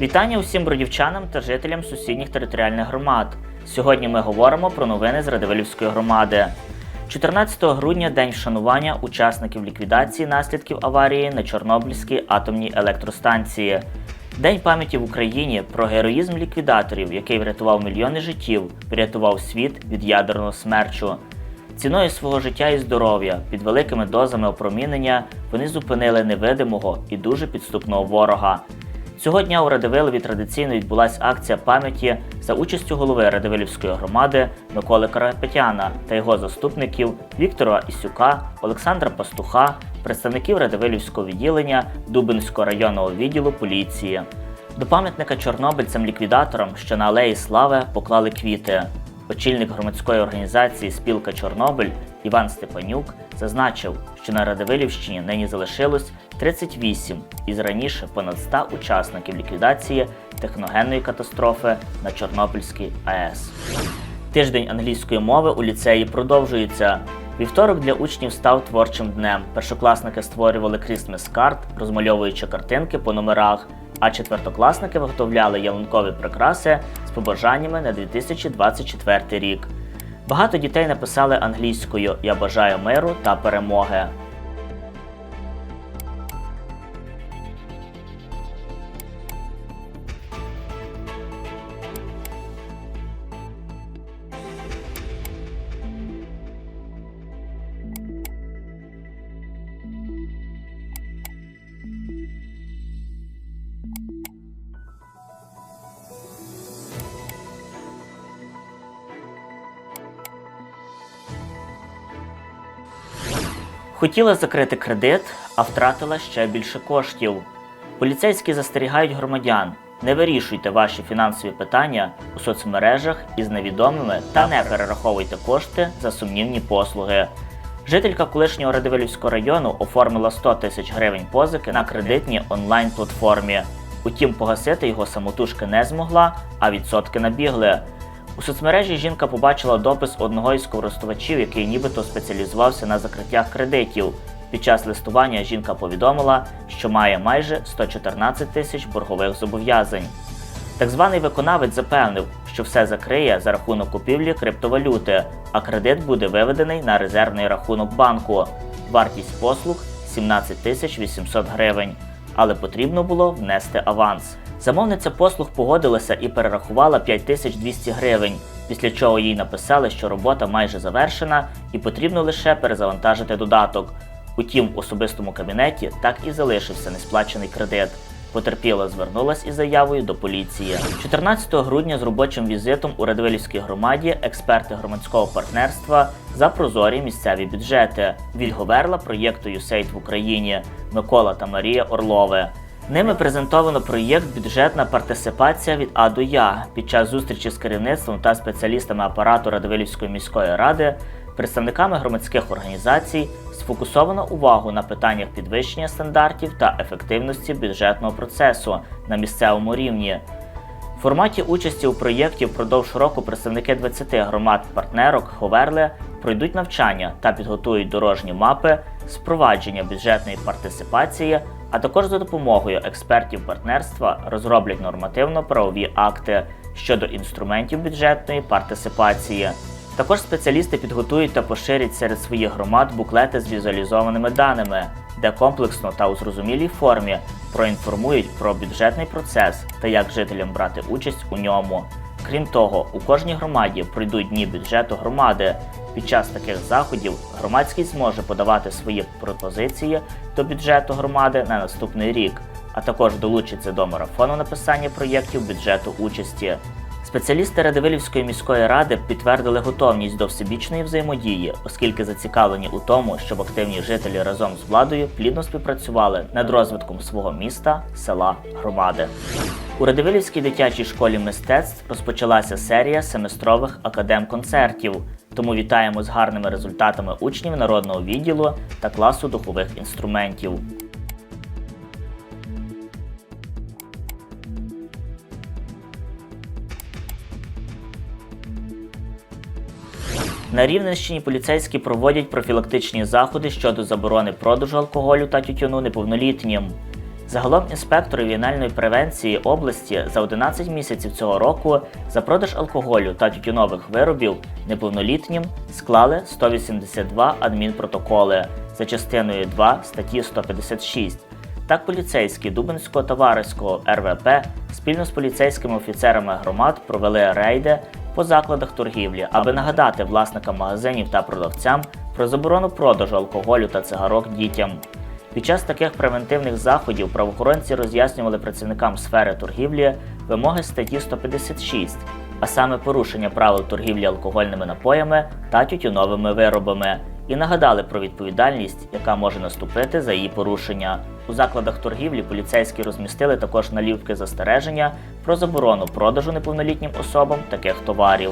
Вітання усім бродівчанам та жителям сусідніх територіальних громад. Сьогодні ми говоримо про новини з Радивилівської громади. 14 грудня день вшанування учасників ліквідації наслідків аварії на Чорнобильській атомній електростанції. День пам'яті в Україні про героїзм ліквідаторів, який врятував мільйони життів, врятував світ від ядерного смерчу. Ціною свого життя і здоров'я, під великими дозами опромінення, вони зупинили невидимого і дуже підступного ворога. Цього дня у Радивилові традиційно відбулася акція пам'яті за участю голови Радивилівської громади Миколи Карапетяна та його заступників Віктора Ісюка, Олександра Пастуха, представників Радивилівського відділення Дубинського районного відділу поліції. До пам'ятника чорнобильцям-ліквідаторам, що на Алеї Слави поклали квіти. Очільник громадської організації Спілка Чорнобиль Іван Степанюк зазначив, що на Радивилівщині нині залишилось 38 із раніше понад 100 учасників ліквідації техногенної катастрофи на Чорнобильській АЕС. Тиждень англійської мови у ліцеї продовжується. Вівторок для учнів став творчим днем. Першокласники створювали крісмес-карт, розмальовуючи картинки по номерах, а четвертокласники виготовляли ялинкові прикраси з побажаннями на 2024 рік. Багато дітей написали англійською Я бажаю миру та перемоги. Хотіла закрити кредит, а втратила ще більше коштів. Поліцейські застерігають громадян: не вирішуйте ваші фінансові питання у соцмережах із невідомими та не перераховуйте кошти за сумнівні послуги. Жителька колишнього Радивилівського району оформила 100 тисяч гривень позики на кредитній онлайн-платформі. Утім, погасити його самотужки не змогла, а відсотки набігли. У соцмережі жінка побачила допис одного із користувачів, який нібито спеціалізувався на закриттях кредитів. Під час листування жінка повідомила, що має майже 114 тисяч боргових зобов'язань. Так званий виконавець запевнив, що все закриє за рахунок купівлі криптовалюти, а кредит буде виведений на резервний рахунок банку. Вартість послуг 17 тисяч 800 гривень, але потрібно було внести аванс. Замовниця послуг погодилася і перерахувала 5200 гривень, після чого їй написали, що робота майже завершена і потрібно лише перезавантажити додаток. Утім, в особистому кабінеті так і залишився несплачений кредит. Потерпіла звернулась із заявою до поліції. 14 грудня з робочим візитом у Радвилівській громаді експерти громадського партнерства за прозорі місцеві бюджети Вільговерла проєкту USAID в Україні Микола та Марія Орлови. Ними презентовано проєкт Бюджетна партисипація від А до Я. Під час зустрічі з керівництвом та спеціалістами апарату Радивилівської міської ради, представниками громадських організацій сфокусовано увагу на питаннях підвищення стандартів та ефективності бюджетного процесу на місцевому рівні. В форматі участі у проєкті впродовж року представники 20 громад-партнерок Ховерли пройдуть навчання та підготують дорожні мапи з впровадження бюджетної партисипації, а також за допомогою експертів партнерства розроблять нормативно-правові акти щодо інструментів бюджетної партисипації. Також спеціалісти підготують та поширять серед своїх громад буклети з візуалізованими даними, де комплексно та у зрозумілій формі проінформують про бюджетний процес та як жителям брати участь у ньому. Крім того, у кожній громаді пройдуть дні бюджету громади. Під час таких заходів громадськість зможе подавати свої пропозиції до бюджету громади на наступний рік, а також долучиться до марафону написання проєктів бюджету участі. Спеціалісти Радивилівської міської ради підтвердили готовність до всебічної взаємодії, оскільки зацікавлені у тому, щоб активні жителі разом з владою плідно співпрацювали над розвитком свого міста, села, громади. У Радивилівській дитячій школі мистецтв розпочалася серія семестрових академ-концертів. Тому вітаємо з гарними результатами учнів народного відділу та класу духових інструментів. На Рівненщині поліцейські проводять профілактичні заходи щодо заборони продажу алкоголю та тютюну неповнолітнім. Загалом інспектори ювенальної превенції області за 11 місяців цього року за продаж алкоголю та тютюнових виробів неповнолітнім склали 182 адмінпротоколи за частиною 2 статті 156. Так, поліцейські Дубинського товариського РВП спільно з поліцейськими офіцерами громад провели рейди по закладах торгівлі, аби нагадати власникам магазинів та продавцям про заборону продажу алкоголю та цигарок дітям. Під час таких превентивних заходів правоохоронці роз'яснювали працівникам сфери торгівлі вимоги статті 156, а саме порушення правил торгівлі алкогольними напоями та тютюновими виробами, і нагадали про відповідальність, яка може наступити за її порушення. У закладах торгівлі поліцейські розмістили також налівки застереження про заборону продажу неповнолітнім особам таких товарів.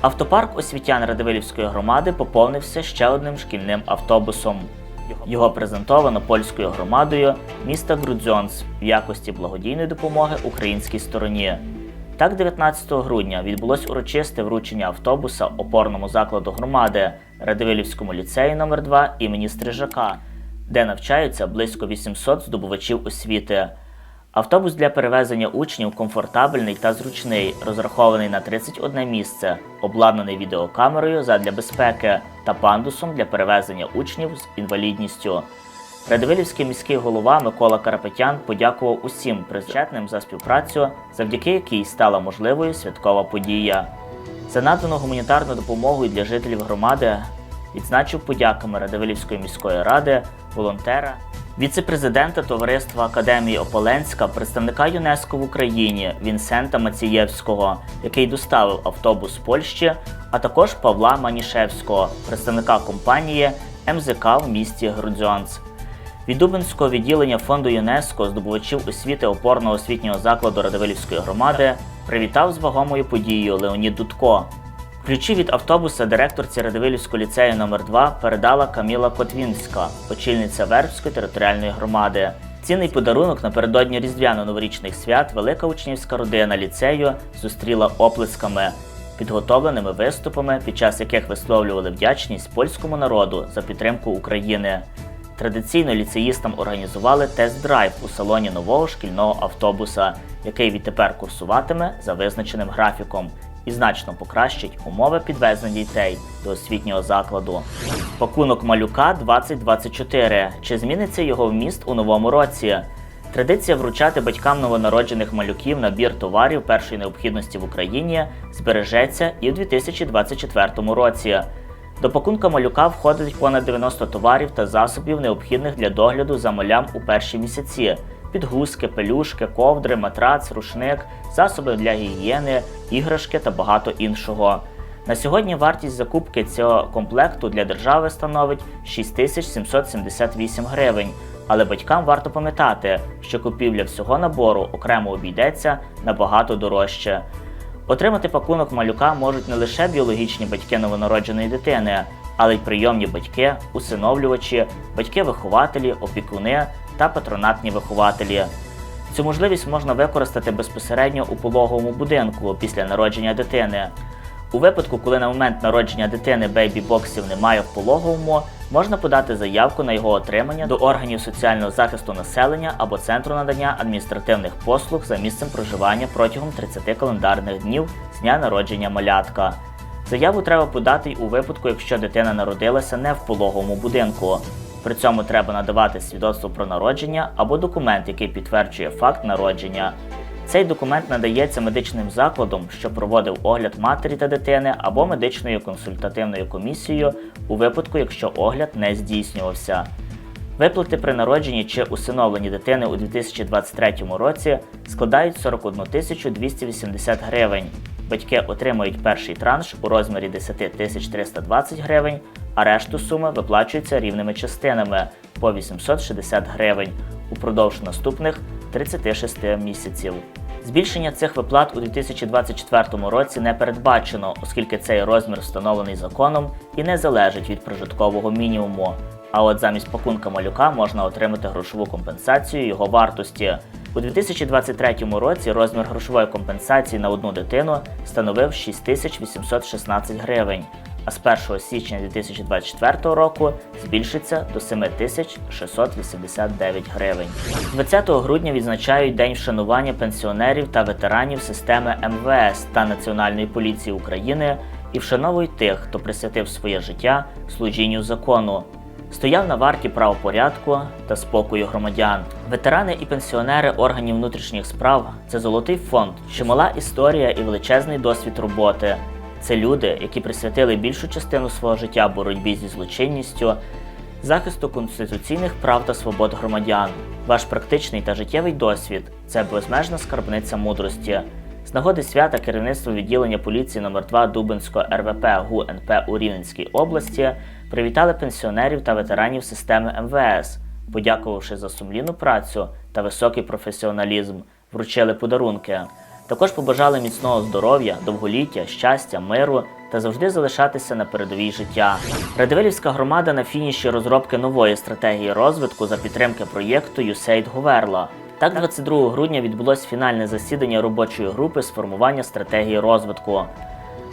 Автопарк освітян Радивилівської громади поповнився ще одним шкільним автобусом. Його презентовано польською громадою міста Грудзьонс в якості благодійної допомоги українській стороні. Так, 19 грудня відбулось урочисте вручення автобуса опорному закладу громади Радивилівському ліцею номер 2 імені Стрижака, де навчаються близько 800 здобувачів освіти. Автобус для перевезення учнів комфортабельний та зручний, розрахований на 31 місце, обладнаний відеокамерою задля безпеки та пандусом для перевезення учнів з інвалідністю. Радивилівський міський голова Микола Карапетян подякував усім причетним за співпрацю, завдяки якій стала можливою святкова подія. За надану гуманітарну допомогу для жителів громади відзначив подяками Радивилівської міської ради, волонтера, віце-президента Товариства Академії Ополенська, представника ЮНЕСКО в Україні Вінсента Мацієвського, який доставив автобус Польщі, а також Павла Манішевського, представника компанії МЗК в місті Грудзьонц. Від Дубинського відділення фонду ЮНЕСКО здобувачів освіти опорного освітнього закладу Радивилівської громади привітав з вагомою подією Леонід Дудко. Ключі від автобуса директорці Радивилівського ліцею номер 2 передала Каміла Котвінська, очільниця Вербської територіальної громади. Цінний подарунок напередодні різдвяно-новорічних свят велика учнівська родина ліцею зустріла оплесками, підготовленими виступами, під час яких висловлювали вдячність польському народу за підтримку України. Традиційно ліцеїстам організували тест-драйв у салоні нового шкільного автобуса, який відтепер курсуватиме за визначеним графіком і значно покращить умови підвезення дітей до освітнього закладу. Пакунок малюка 2024. Чи зміниться його вміст у новому році? Традиція вручати батькам новонароджених малюків набір товарів першої необхідності в Україні збережеться і в 2024 році. До пакунка малюка входить понад 90 товарів та засобів, необхідних для догляду за малям у перші місяці: підгузки, пелюшки, ковдри, матрац, рушник, засоби для гігієни, іграшки та багато іншого. На сьогодні вартість закупки цього комплекту для держави становить 6778 гривень. Але батькам варто пам'ятати, що купівля всього набору окремо обійдеться набагато дорожче. Отримати пакунок малюка можуть не лише біологічні батьки новонародженої дитини, але й прийомні батьки, усиновлювачі, батьки-вихователі, опікуни та патронатні вихователі. Цю можливість можна використати безпосередньо у пологовому будинку після народження дитини. У випадку, коли на момент народження дитини бейбі-боксів немає в пологовому, можна подати заявку на його отримання до органів соціального захисту населення або центру надання адміністративних послуг за місцем проживання протягом 30 календарних днів з дня народження малятка. Заяву треба подати й у випадку, якщо дитина народилася не в пологовому будинку. При цьому треба надавати свідоцтво про народження або документ, який підтверджує факт народження. Цей документ надається медичним закладом, що проводив огляд матері та дитини, або медичною консультативною комісією у випадку, якщо огляд не здійснювався. Виплати при народженні чи усиновленні дитини у 2023 році складають 41 280 гривень. Батьки отримують перший транш у розмірі 10 320 гривень, а решту суми виплачуються рівними частинами по 860 гривень упродовж наступних 36 місяців. Збільшення цих виплат у 2024 році не передбачено, оскільки цей розмір встановлений законом і не залежить від прожиткового мінімуму. А от замість пакунка малюка можна отримати грошову компенсацію його вартості. У 2023 році розмір грошової компенсації на одну дитину становив 6816 гривень, а з 1 січня 2024 року збільшиться до 7689 гривень. 20 грудня відзначають День вшанування пенсіонерів та ветеранів системи МВС та Національної поліції України і вшановують тих, хто присвятив своє життя служінню закону. Стояв на варті правопорядку та спокою громадян. Ветерани і пенсіонери органів внутрішніх справ це золотий фонд, чимала історія і величезний досвід роботи. Це люди, які присвятили більшу частину свого життя боротьбі зі злочинністю, захисту конституційних прав та свобод громадян. Ваш практичний та життєвий досвід це безмежна скарбниця мудрості. З нагоди свята керівництво відділення поліції номер 2 Дубинського РВП ГУНП у Рівненській області привітали пенсіонерів та ветеранів системи МВС, подякувавши за сумлінну працю та високий професіоналізм, вручили подарунки. Також побажали міцного здоров'я, довголіття, щастя, миру та завжди залишатися на передовій життя. Радивилівська громада на фініші розробки нової стратегії розвитку за підтримки проєкту USAID Говерла. Так, 22 грудня відбулось фінальне засідання робочої групи з формування стратегії розвитку.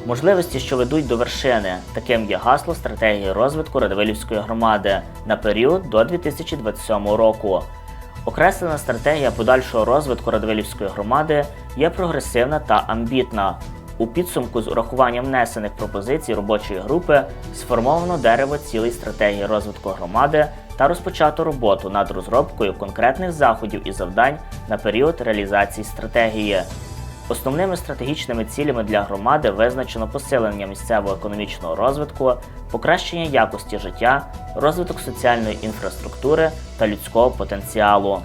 Можливості, що ведуть до вершини, таким є гасло стратегії розвитку Радивилівської громади на період до 2027 року. Окреслена стратегія подальшого розвитку Радивилівської громади є прогресивна та амбітна. У підсумку з урахуванням внесених пропозицій робочої групи сформовано дерево цілей стратегії розвитку громади та розпочато роботу над розробкою конкретних заходів і завдань на період реалізації стратегії. Основними стратегічними цілями для громади визначено посилення місцевого економічного розвитку, покращення якості життя, розвиток соціальної інфраструктури та людського потенціалу.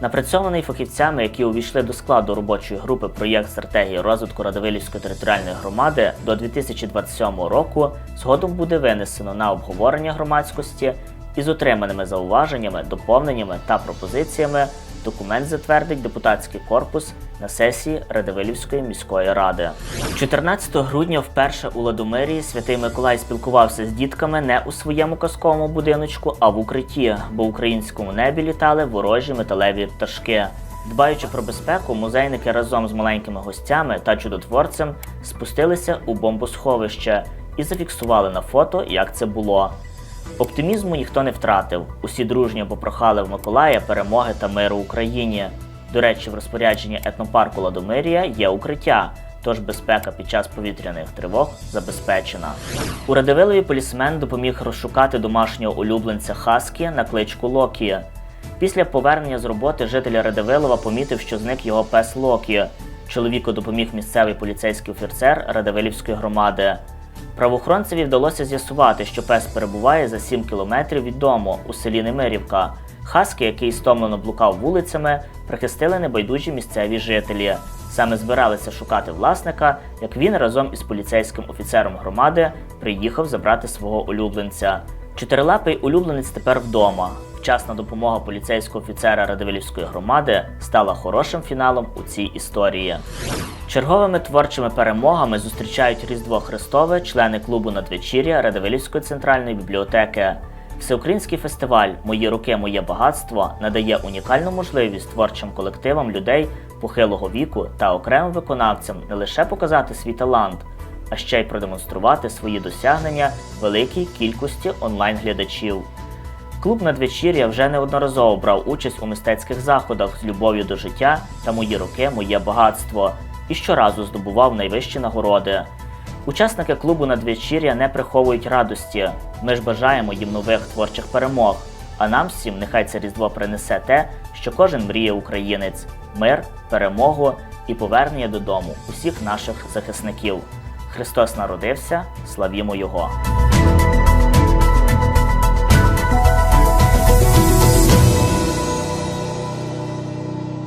Напрацьований фахівцями, які увійшли до складу робочої групи проєкт стратегії розвитку Радивилівської територіальної громади до 2027 року, згодом буде винесено на обговорення громадськості із отриманими зауваженнями, доповненнями та пропозиціями. Документ затвердить депутатський корпус на сесії Радивилівської міської ради. 14 грудня вперше у Ладомирії святий Миколай спілкувався з дітками не у своєму казковому будиночку, а в укритті, бо в українському небі літали ворожі металеві пташки. Дбаючи про безпеку, музейники разом з маленькими гостями та чудотворцем спустилися у бомбосховище і зафіксували на фото, як це було. Оптимізму ніхто не втратив. Усі дружньо попрохали в Миколая перемоги та миру Україні. До речі, в розпорядженні етнопарку Ладомирія є укриття, тож безпека під час повітряних тривог забезпечена. У Радивилові полісмен допоміг розшукати домашнього улюбленця Хаскі на кличку Локі. Після повернення з роботи житель Радивилова помітив, що зник його пес Локі. Чоловіку допоміг місцевий поліцейський офіцер Радивилівської громади. Правоохоронцеві вдалося з'ясувати, що пес перебуває за 7 кілометрів від дому у селі Немирівка. Хаски, який стомлено блукав вулицями, прихистили небайдужі місцеві жителі. Саме збиралися шукати власника, як він разом із поліцейським офіцером громади приїхав забрати свого улюбленця. Чотирилапий улюбленець тепер вдома. Вчасна допомога поліцейського офіцера Радивилівської громади стала хорошим фіналом у цій історії. Черговими творчими перемогами зустрічають Різдво Христове члени клубу надвечір'я Радивилівської центральної бібліотеки. Всеукраїнський фестиваль Мої руки, моє багатство надає унікальну можливість творчим колективам людей похилого віку та окремим виконавцям не лише показати свій талант, а ще й продемонструвати свої досягнення великій кількості онлайн-глядачів. Клуб надвечір'я вже неодноразово брав участь у мистецьких заходах з любов'ю до життя та мої роки, моє багатство і щоразу здобував найвищі нагороди. Учасники клубу надвечір'я не приховують радості. Ми ж бажаємо їм нових творчих перемог. А нам всім нехай це різдво принесе те, що кожен мріє українець: мир, перемогу і повернення додому усіх наших захисників. Христос народився, славімо Його!